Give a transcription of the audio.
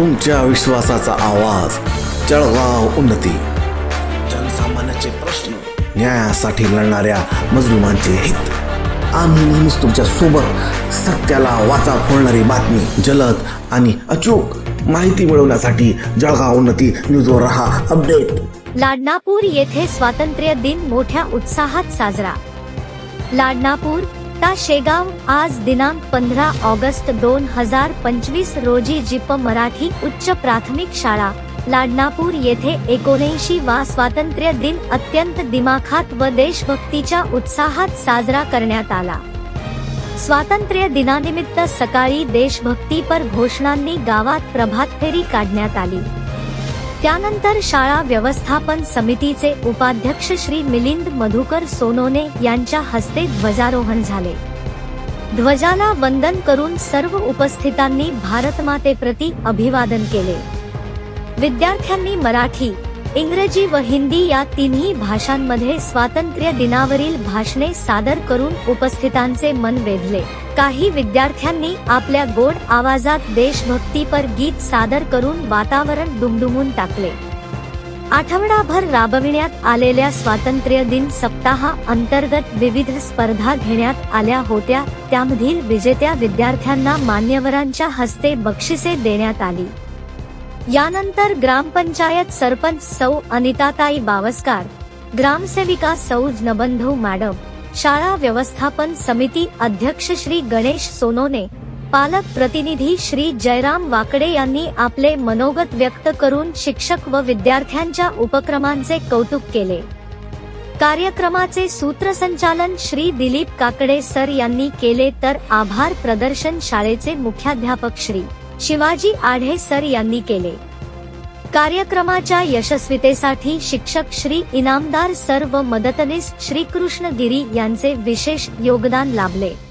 तुमच्या विश्वासाचा आवाज. जळगाव उन्नती. जनसामान्याचे प्रश्न न्यायासाठी लढणाऱ्या मजलुमांचे हित. आम्ही नेहमीच तुमच्यासोबत सत्याला वाचा फोडणारी बातमी जलद आणि अचूक माहिती मिळवण्यासाठी जळगाव उन्नती न्यूजवर रहा अपडेट. लाडनापूर येथे स्वातंत्र्य दिन मोठ्या उत्साहात साजरा. लाडनापूर आता शेगाव आज दिनांक पंधरा ऑगस्ट दोन हजार पंचवीस रोजी जिप मराठी उच्च प्राथमिक शाळा लाडनापूर येथे एकोणऐंशी वा स्वातंत्र्य दिन अत्यंत दिमाखात व देशभक्तीच्या उत्साहात साजरा करण्यात आला. स्वातंत्र्य दिनानिमित्त सकाळी देशभक्तीपर घोषणांनी गावात प्रभात फेरी काढण्यात आली. त्यानंतर शाळा व्यवस्थापन समितीचे उपाध्यक्ष श्री मिलिंद मधुकर सोनोने यांच्या हस्ते ध्वजारोहण झाले. ध्वजाला वंदन करून सर्व उपस्थितांनी भारतमातेप्रती अभिवादन केले. विद्यार्थ्यांनी मराठी इंग्रजी व हिंदी या तिन्ही भाषांमध्ये स्वातंत्र्य दिनावरील भाषणे सादर करून उपस्थितांचे मन वेधले. काही विद्यार्थ्यांनी आपल्या गोड आवाजात देशभक्तीपर गीत सादर करून वातावरण डुमडुमून टाकले. आठवडाभर राबविण्यात आलेल्या स्वातंत्र्य दिन सप्ताहा अंतर्गत विविध स्पर्धा घेण्यात आल्या होत्या त्यामधील विजेत्या विद्यार्थ्यांना मान्यवरांच्या हस्ते बक्षिसे देण्यात आली. यानंतर ग्रामपंचायत सरपंच सौ अनिताताई बावस्कार ग्रामसेविका सौ नबंधू मॅडम शाळा व्यवस्थापन समिती अध्यक्ष श्री गणेश सोनोने पालक प्रतिनिधी श्री जयराम वाकडे यांनी आपले मनोगत व्यक्त करून शिक्षक व विद्यार्थ्यांच्या उपक्रमांचे कौतुक केले. कार्यक्रमाचे सूत्रसंचालन श्री दिलीप काकडे सर यांनी केले तर आभार प्रदर्शन शाळेचे मुख्याध्यापक श्री शिवाजी आढे सर यांनी केले. कार्यक्रमाच्या यशस्वीतेसाठी शिक्षक श्री इनामदार सर व मदतनीस श्रीकृष्ण गिरी यांचे विशेष योगदान लाभले.